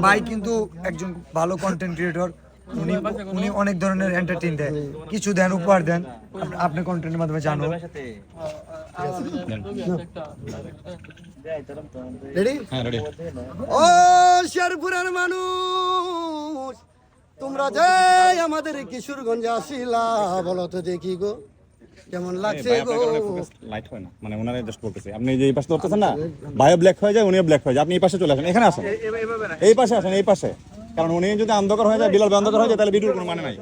ভাই কিন্তু একজন ভালো কন্টেন্ট ক্রিয়েটর উনি উনি অনেক ধরনের এন্টারটেইন দেয়। কিছু দেন উপহার দেন। আপ- আপনি কন্টেন্টের মাধ্যমে জানো। রেডি হ্যাঁ রেডি ও শেরপুরের মানুষ তোমরা যে আমাদের কিশোরগঞ্জে আসিলা বলো তো দেখি গো। কেমন লাগছে? গো লাইট হয় না। মানে ওনারা জাস্ট বলতেছে। আপনি যে এই পাশে ধরতেছেন না বায়ো ব্ল্যাক হয়ে যায় উনিও ব্ল্যাক হয়ে যায়। আপনি এই পাশে চলে আসেন। এখানে আসেন। এই পাশে আসেন এই পাশে। কারণ উনি যদি অন্ধকার হয়ে যায় বিলাল অন্ধকার হয়ে যায় তাহলে ভিডিওর কোনো মানে নাই।